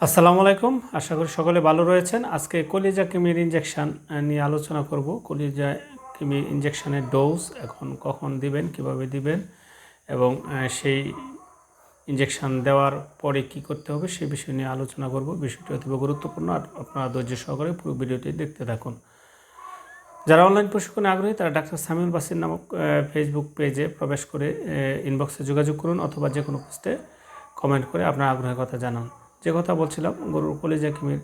আসসালামু আলাইকুম। আশা করি সকলে ভালো রয়েছেন। আজকে কলিজা কিমির ইঞ্জেকশন নিয়ে আলোচনা করব। কলিজা কিমির ইঞ্জেকশনের ডোজ এখন কখন দিবেন, কীভাবে দিবেন এবং সেই ইঞ্জেকশন দেওয়ার পরে কি করতে হবে সেই বিষয় নিয়ে আলোচনা করব। বিষয়টি অতীব গুরুত্বপূর্ণ আর আপনারা ধৈর্য সহকারে পুরো ভিডিওটি দেখতে থাকুন। যারা অনলাইন প্রশিক্ষণে আগ্রহী, তারা ডাক্তার সামিউল বাসির নামক ফেসবুক পেজে প্রবেশ করে ইনবক্সে যোগাযোগ করুন অথবা যে কোনো পোস্টে কমেন্ট করে আপনার আগ্রহের কথা জানান। যে কথা বলছিলাম, গরুর কলিজা কিমির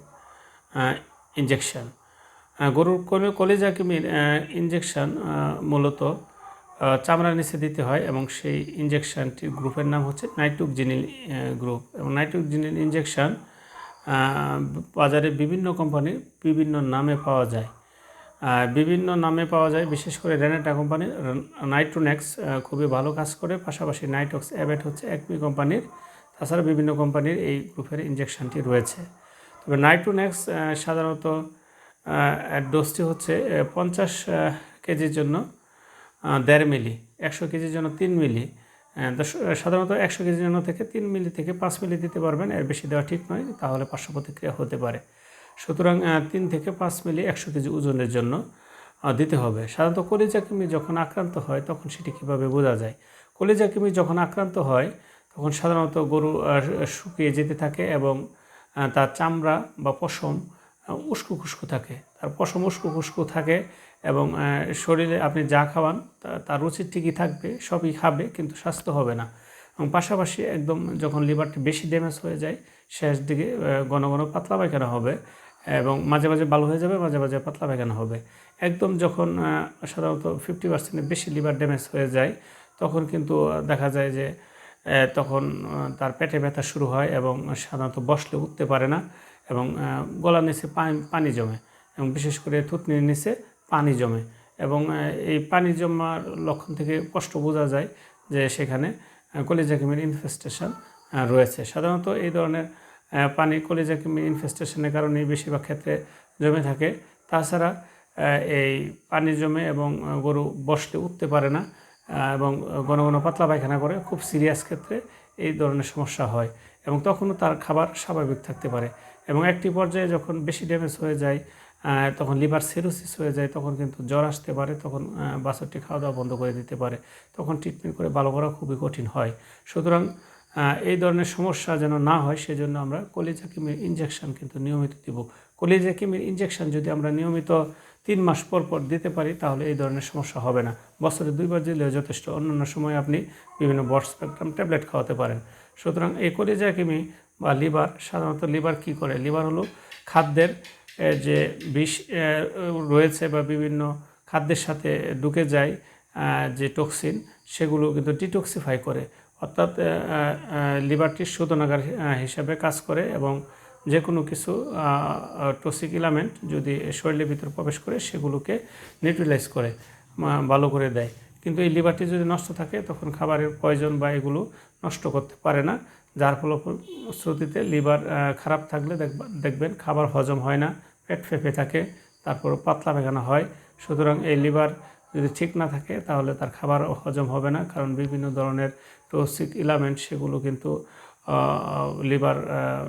ইঞ্জেকশন গরুর কলি- কলিজা কিমির ইঞ্জেকশন মূলত চামড়ার নিচে দিতে হয় এবং সেই ইঞ্জেকশনটির গ্রুপের নাম হচ্ছে নাইট্রোজিনিল গ্রুপ। এবং নাইট্রোজিনিল ইঞ্জেকশান বাজারে বিভিন্ন কোম্পানির বিভিন্ন নামে পাওয়া যায়। বিভিন্ন নামে পাওয়া যায়, বিশেষ করে রেনেটা কোম্পানির নাইট্রোনেক্স খুবই ভালো কাজ করে। পাশাপাশি নাইটক্স অ্যাবেট হচ্ছে একমি কোম্পানির তাছাড়া বিভিন্ন কোম্পানির এই গ্রুপের ইঞ্জেকশনটি রয়েছে। তবে নাইট্রোনেক্স সাধারণত ডোজটি হচ্ছে পঞ্চাশ কেজির জন্য দেড় মিলি, একশো কেজির জন্য তিন মিলি সাধারণত একশো কেজির জন্য থেকে তিন মিলি থেকে পাঁচ মিলি দিতে পারবেন, এর বেশি দেওয়া ঠিক নয়, তাহলে পার্শ্ব প্রতিক্রিয়া হতে পারে। সুতরাং তিন থেকে পাঁচ মিলি একশো কেজি ওজনের জন্য দিতে হবে। সাধারণত কলিজা কৃমি যখন আক্রান্ত হয়, তখন সেটি কীভাবে বোঝা যায়? কলিজা কৃমি যখন আক্রান্ত হয় তখন সাধারণত গরু শুকিয়ে যেতে থাকে এবং তার চামড়া বা পশম উস্কু খুস্কু থাকে। তার পশম উস্কু খুস্কু থাকে এবং শরীরে আপনি যা খাওয়ান তার রুচি ঠিকই থাকবে, সবই খাবে, কিন্তু স্বাস্থ্য হবে না। এবং পাশাপাশি একদম যখন লিভারটি বেশি ড্যামেজ হয়ে যায়, শেষ দিকে ঘন ঘন পাতলা পায়খানা হবে এবং মাঝে মাঝে ভালো হয়ে যাবে, মাঝে মাঝে পাতলা পায়খানা হবে। একদম যখন সাধারণত ফিফটি পার্সেন্টের বেশি লিভার ড্যামেজ হয়ে যায়, তখন কিন্তু দেখা যায় যে তখন তার পেটে ব্যথা শুরু হয় এবং সাধারণত বসলে উঠতে পারে না এবং গলার নিচে পানি জমে এবং বিশেষ করে থুতনির নিচে পানি জমে এবং এই পানি জমার লক্ষণ থেকে স্পষ্ট বোঝা যায় যে সেখানে কলিজা কিমির ইনফেস্টেশন রয়েছে। সাধারণত এই ধরনের পানি কলিজা কিমির ইনফেস্টেশনের কারণে বেশিরভাগ ক্ষেত্রে জমে থাকে। তাছাড়া এই পানি জমে এবং গরু বসলে উঠতে পারে না এবং ঘন ঘন পাতলা পায়খানা করে খুব সিরিয়াস ক্ষেত্রে এই ধরনের সমস্যা হয় এবং তখনও তার খাবার স্বাভাবিক থাকতে পারে এবং একটি পর্যায়ে যখন বেশি ড্যামেজ হয়ে যায় তখন লিভার সেরোসিস হয়ে যায়, তখন কিন্তু জ্বর আসতে পারে, তখন বাছরটি খাওয়া দাওয়া বন্ধ করে দিতে পারে, তখন ট্রিটমেন্ট করে ভালো করা খুবই কঠিন হয়। সুতরাং এই ধরনের সমস্যা যেন না হয়, সেজন্য আমরা কলিজা কিমির ইঞ্জেকশন কিন্তু নিয়মিত দিব। কলিজা কিমির ইঞ্জেকশন যদি আমরা নিয়মিত তিন মাস পর পর দিতে পারি, তাহলে এই ধরনের সমস্যা হবে না। বছরে দুইবার দিলেও যথেষ্ট, অন্যান্য সময় আপনি বিভিন্ন বড স্পেকট্রাম ট্যাবলেট খাওয়াতে পারেন। সুতরাং এই কলিজা কিমি বা লিভার, সাধারণত লিভার কি করে? লিভার হলো খাদ্যের যে বিষ রয়েছে বা বিভিন্ন খাদ্যের সাথে ঢুকে যায় যে টক্সিন, সেগুলো কিন্তু ডিটক্সিফাই করে। অর্থাৎ লিভারটির শোধনাগার হিসাবে কাজ করে এবং যে কোনো কিছু টক্সিক ইলামেন্ট যদি শরীরের ভিতর প্রবেশ করে, সেগুলোকে নিউট্রিলাইজ করে ভালো করে দেয়। কিন্তু এই লিভারটি যদি নষ্ট থাকে, তখন খাবারের প্রয়োজন বা এগুলো নষ্ট করতে পারে না। যার ফলশ্রুতিতে লিভার খারাপ থাকলে দেখবা- দেখবেন খাবার হজম হয় না, পেট ফেঁপে থাকে, তারপর পাতলা পায়খানা হয়। সুতরাং এই লিভার যদি ঠিক না থাকে, তাহলে তার খাবার হজম হবে না, কারণ বিভিন্ন ধরনের টক্সিক ইলামেন্ট সেগুলো কিন্তু লিভার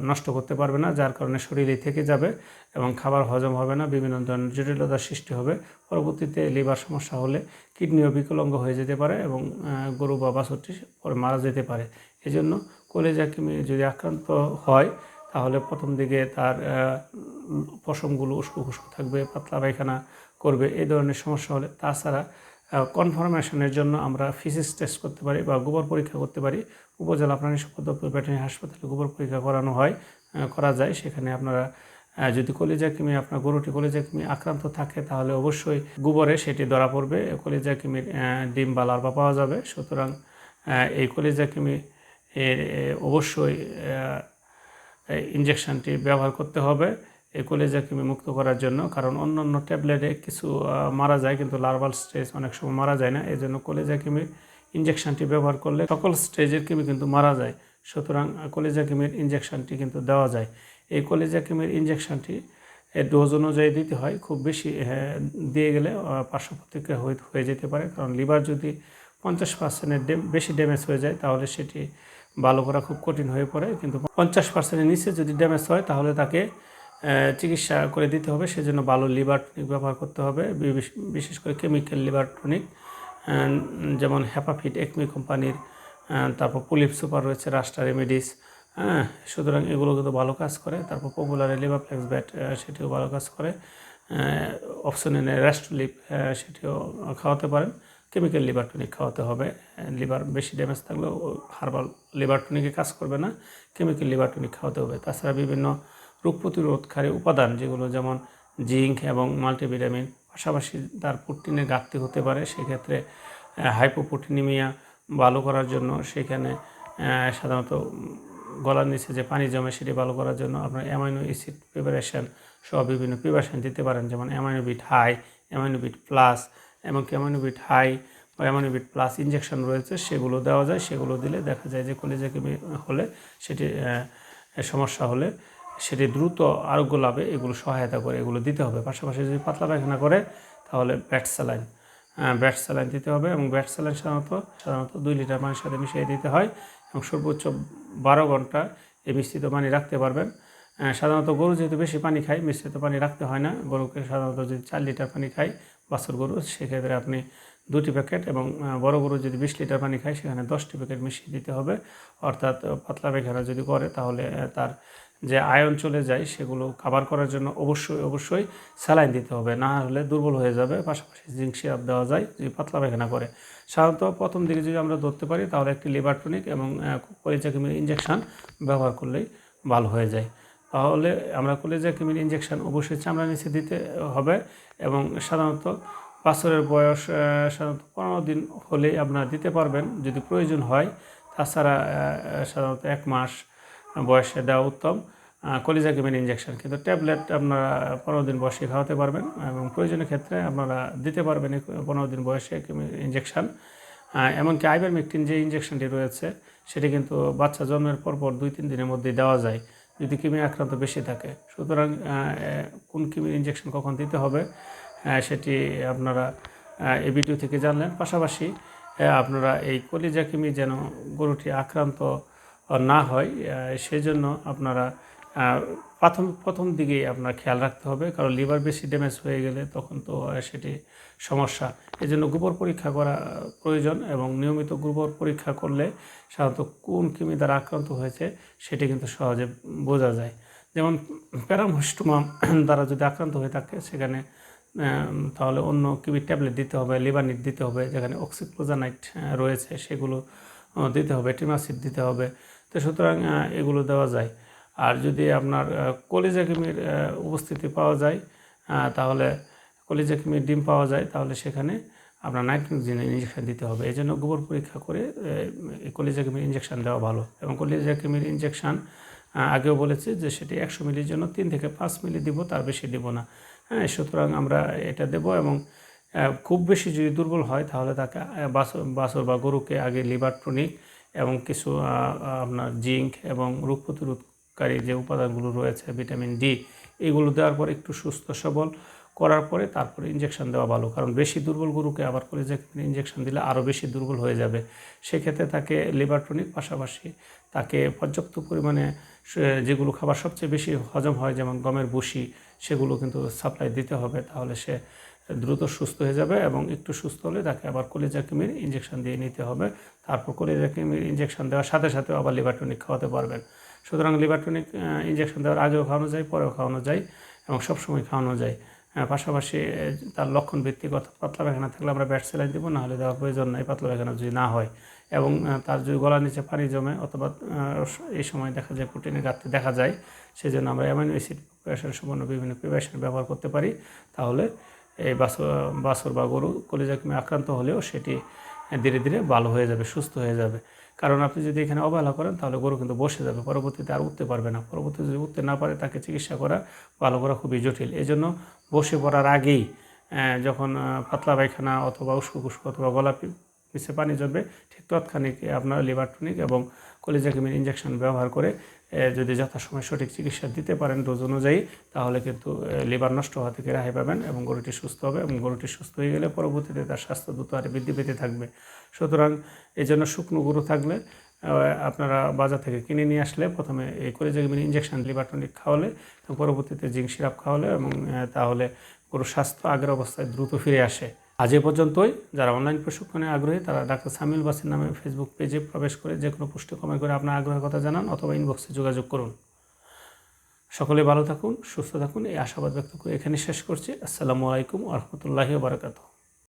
নষ্ট করতে পারবে না, যার কারণে শরীরেই থেকে যাবে এবং খাবার হজম হবে না, বিভিন্ন ধরনের জটিলতার সৃষ্টি হবে। পরবর্তীতে লিভার সমস্যা হলে কিডনিও বিকলঙ্গ হয়ে যেতে পারে এবং গরু বা বাছুরটি পরে মারা যেতে পারে। এজন্য কলেজা কিমি যদি আক্রান্ত হয়, তাহলে প্রথম দিকে তার পশমগুলো উস্কো খুস্কো থাকবে, পাতলা পায়খানা করবে, এই ধরনের সমস্যা হলে তাছাড়া কনফার্মেশনের জন্য আমরা ফিজিক্স টেস্ট করতে পারি বা গোবর পরীক্ষা করতে পারি। উপজেলা প্রাণী সম্পদ দপ্তর ভেটেরিনারি হাসপাতালে গোবর পরীক্ষা করানো হয় করা যায়। সেখানে আপনারা যদি কলিজা কিমি, আপনার গরুটি কলিজা কিমি আক্রান্ত থাকে, তাহলে অবশ্যই গোবরে সেটি ধরা পড়বে। কলিজা কিমির ডিম বা লার্ভা পাওয়া যাবে। সুতরাং এই কলিজা কিমি এর অবশ্যই ইঞ্জেকশনটি ব্যবহার করতে হবে এই কলেজা কৃমি মুক্ত করার জন্য। কারণ অন্য অন্য ট্যাবলেটে কিছু মারা যায়, কিন্তু লার্ভাল স্টেজ অনেক সময় মারা যায় না। এই জন্য কলেজা কৃমির ইঞ্জেকশনটি ব্যবহার করলে সকল স্টেজের কৃমি কিন্তু মারা যায়। সুতরাং কলেজা কৃমির ইঞ্জেকশনটি কিন্তু দেওয়া যায়। এই কলেজা কৃমির ইঞ্জেকশনটি ডোজ অনুযায়ী দিতে হয়। খুব বেশি দিয়ে গেলে আহ, পার্শ্ব প্রতিক্রিয়া হয়ে হয়ে যেতে পারে। কারণ লিভার যদি পঞ্চাশ পার্সেন্টের বেশি ড্যামেজ হয়ে যায় তাহলে সেটি ভালো করা খুব কঠিন হয়ে পড়ে। কিন্তু পঞ্চাশ পার্সেন্টের নিচে যদি ড্যামেজ হয় তাহলে তাকে চিকিৎসা করে দিতে হবে। সেজন্য ভালো লিভার টনিক ব্যবহার করতে হবে। বিশেষ করে কেমিক্যাল লিভার টনিক যেমন হ্যাপাফিট একমি কোম্পানির তারপর পুলিপ সুপার রয়েছে রাস্টা রেমেডিস হ্যাঁ সুতরাং এগুলো কিন্তু ভালো কাজ করে। তারপর পপুলার লিভারপ্লেক্স ব্যাট সেটিও ভালো কাজ করে। অপশন এনে রেস্টলিপ সেটিও খাওয়াতে পারেন। কেমিক্যাল লিভার টনিক খাওয়াতে হবে। লিভার বেশি ড্যামেজ থাকলেও হার্বাল লিভার টনিকে কাজ করবে না। কেমিক্যাল লিভার টনিক খাওয়াতে হবে। তাছাড়া বিভিন্ন রোগ প্রতিরোধকারী উপাদান, যেগুলো যেমন জিঙ্ক এবং মাল্টিভিটামিন পাশাপাশি তার প্রোটিনের ঘাটতি হতে পারে, সেক্ষেত্রে হাইপোপ্রোটিনিমিয়া ভালো করার জন্য সেখানে সাধারণত গলার নিচে যে পানি জমে সেটি ভালো করার জন্য আপনার অ্যামাইনো অ্যাসিড প্রিপারেশন সহ বিভিন্ন প্রিপারেশান দিতে পারেন, যেমন অ্যামাইনোবিট হাই অ্যামাইনোবিট প্লাস, এমনকি অ্যামাইনোবিট হাই বা অ্যামাইনোবিট প্লাস ইঞ্জেকশন রয়েছে, সেগুলো দেওয়া যায়, সেগুলো দিলে দেখা যায় যে কলেজে হলে সেটি সমস্যা হলে সেটি দ্রুত আরোগ্য লাভে এগুলো সহায়তা করে, এগুলো দিতে হবে। পাশাপাশি যদি পাতলা পায়খানা করে, তাহলে ব্যাট স্যালাইন ব্যাট স্যালাইন দিতে হবে এবং ব্যাট স্যালাইন সাধারণত সাধারণত দুই লিটার পানির সাথে মিশিয়ে দিতে হয় এবং সর্বোচ্চ বারো ঘণ্টা এই মিশ্রিত পানি রাখতে পারবেন। সাধারণত গরু যেহেতু বেশি পানি খায়, মিশ্রিত পানি রাখতে হয় না। গরুকে সাধারণত যদি চার লিটার পানি খায় বাছুর গরু, সেক্ষেত্রে আপনি দুটি প্যাকেট এবং বড় গরু যদি বিশ লিটার পানি খায়, সেখানে দশটি প্যাকেট মিশিয়ে দিতে হবে। অর্থাৎ পাতলা পায়খানা যদি করে, তাহলে তার যে আয়ন চলে যায়, সেগুলো কাভার করার জন্য অবশ্যই অবশ্যই স্যালাইন দিতে হবে। না হলে দুর্বল হয়ে যাবে। পাশাপাশি জিঙ্ক সিরাপ দেওয়া যায় যদি পাতলা পায়খানা করে। সাধারণত প্রথম দিকে যদি আমরা ধরতে পারি, তাহলে একটি লিভার টনিক এবং কলিজা কিমির ইঞ্জেকশন ব্যবহার করলেই ভালো হয়ে যায়। তাহলে আমরা কলিজা কিমির ইঞ্জেকশন অবশ্যই চামড়া নিচে দিতে হবে এবং সাধারণত বছরের বয়স সাধারণত পনেরো দিন হলেই আপনারা দিতে পারবেন। যদি প্রয়োজন হয়, তাছাড়া সাধারণত এক মাস বয়সে দেওয়া উত্তম। কলিজা কিমেন ইঞ্জেকশন কিন্তু ট্যাবলেট আপনারা পনেরো দিন বয়সে খাওয়াতে পারবেন এবং প্রয়োজনের ক্ষেত্রে আপনারা দিতে পারবেন পনেরো দিন বয়সে ইঞ্জেকশন এমনকি আইবারমেকটিন যে ইঞ্জেকশনটি রয়েছে, সেটি কিন্তু বাচ্চা জন্মের পর পর দুই, তিন দিনের মধ্যে দেওয়া যায়, যদি কিমি আক্রান্ত বেশি থাকে। সুতরাং কোন কিমির ইঞ্জেকশন কখন দিতে হবে? সেটি আপনারা এই ভিডিও থেকে জানলেন। পাশাপাশি আপনারা এই কলিজা কিমি যেন গরুটি আক্রান্ত না হয় সেজন্য আপনারা প্রথম প্রথম দিকেই আপনার খেয়াল রাখতে হবে। কারণ লিভার বেশি ড্যামেজ হয়ে গেলে তখন তো সেটি সমস্যা। এই জন্য গোবর পরীক্ষা করা প্রয়োজন এবং নিয়মিত গোবর পরীক্ষা করলে সাধারণত কোন কৃমি দ্বারা আক্রান্ত হয়েছে সেটি কিন্তু সহজে বোঝা যায়। যেমন প্যারামোস্টোমা দ্বারা যদি আক্রান্ত হয়ে থাকে, সেখানে তাহলে অন্য কিবির ট্যাবলেট দিতে হবে লিভানিট দিতে হবে যেখানে অক্সিক্লোজানাইট রয়েছে সেগুলো দিতে হবে টিমাসিড দিতে হবে। তো সুতরাং এগুলো দেওয়া যায়। আর যদি আপনার আহ, কলিজা উপস্থিতি পাওয়া যায় তাহলে কলিজা কিমির ডিম পাওয়া যায় তাহলে সেখানে আপনার নাইট্রোজেন ইঞ্জেকশন দিতে হবে। এই জন্য গোবর পরীক্ষা করে আহ, এই কলিজা কিমির ইঞ্জেকশন দেওয়া ভালো। এবং কলিজা ইঞ্জেকশান আগেও বলেছি যে সেটি একশো মিলির জন্য তিন থেকে পাঁচ মিলি দিব তার বেশি দিব না। হ্যাঁ সুতরাং আমরা এটা দেব এবং খুব বেশি যদি দুর্বল হয় তাহলে তাকে বাসর বা গরুকে আগে লিভার টনিক এবং কিছু আপনার জিঙ্ক এবং রোগ প্রতিরোধকারী যে উপাদানগুলো রয়েছে ভিটামিন ডি, এগুলো দেওয়ার পর একটু সুস্থ সবল। করার পরে তারপরে ইঞ্জেকশন দেওয়া ভালো। কারণ বেশি দুর্বল গরুকে আবার করে যে ইঞ্জেকশন দিলে আরও বেশি দুর্বল হয়ে যাবে। সেক্ষেত্রে তাকে লিভার টনিক পাশাপাশি তাকে পর্যাপ্ত পরিমাণে যেগুলো খাবার সবচেয়ে বেশি হজম হয়, যেমন গমের বসি সেগুলো কিন্তু সাপ্লাই দিতে হবে। তাহলে সে দ্রুত সুস্থ হয়ে যাবে এবং একটু সুস্থ হলে তাকে আবার কলিজা কিমির ইঞ্জেকশন দিয়ে নিতে হবে। তারপর কলিজা কিমির ইঞ্জেকশন দেওয়ার সাথে সাথে আবার লিভার টনিক খাওয়াতে পারবেন। সুতরাং লিভার টনিক ইঞ্জেকশন দেওয়ার আগেও খাওয়ানো যায়, পরেও খাওয়ানো যায় এবং সবসময় খাওয়ানো যায়। পাশাপাশি তার লক্ষণ ভিত্তিক অর্থাৎ পাতলা পায়খানা থাকলে আমরা ব্যাট সেলাই দেবো না হলে দেওয়ার প্রয়োজন নাই পাতলা পায়খানা যদি না হয়। এবং তার যদি গলার নিচে পানি জমে অথবা এই সময় দেখা যায় প্রোটিনের ঘাটতি দেখা যায় সেই জন্য আমরা অ্যামাইনো অ্যাসিড প্রিপারেশন সম্পন্ন বিভিন্ন প্রিপারেশন ব্যবহার করতে পারি। তাহলে এই বাছর বাছর বা গরু কলিজা কিমে আক্রান্ত হলেও সেটি ধীরে ধীরে ভালো হয়ে যাবে, সুস্থ হয়ে যাবে। কারণ আপনি যদি এখানে অবহেলা করেন, তাহলে গরু কিন্তু বসে যাবে, পরবর্তীতে আর উঠতে পারবে না। পরবর্তীতে যদি উঠতে না পারে, তাকে চিকিৎসা করা, ভালো করা খুবই জটিল। এই জন্য বসে পড়ার আগেই যখন পাতলা পায়খানা অথবা উস্কো কুস্কো অথবা গলা পিছিয়ে পানি জমবে ঠিক তৎক্ষণিক আপনার লিভার টনিক এবং কলিজা কিমির ইঞ্জেকশন ব্যবহার করে যদি যথাসময় সঠিক চিকিৎসা দিতে পারেন ডোজ অনুযায়ী, তাহলে কিন্তু লিভার নষ্ট হওয়া থেকে রেহাই পাবেন এবং গরুটি সুস্থ হবে এবং গরুটি সুস্থ হয়ে গেলে পরবর্তীতে তার স্বাস্থ্য দ্রুত হারে বৃদ্ধি পেতে থাকবে। সুতরাং এই জন্য শুকনো গরু থাকলে আপনারা বাজার থেকে কিনে নিয়ে আসলে প্রথমে এই কলিজাগিমির ইঞ্জেকশন লিভার টনিক খাওয়ালে, এবং পরবর্তীতে জিঙ্ক সিরাপ খাওয়ালে এবং তাহলে গরুর স্বাস্থ্য আগের অবস্থায় দ্রুত ফিরে আসে। আজ এ পর্যন্তই। যারা অনলাইন প্রশিক্ষণে আগ্রহী, তারা ডাক্তার সামিল বাসির নামে ফেসবুক পেজে প্রবেশ করে যে কোনো পোস্টে কমেন্ট করে আপনার আগ্রহের কথা জানান অথবা ইনবক্সে যোগাযোগ করুন। সকলে ভালো থাকুন, সুস্থ থাকুন, এই আশাবাদ ব্যক্ত করে এখানে শেষ করছি। আসসালামু আলাইকুম আ বারাকাতু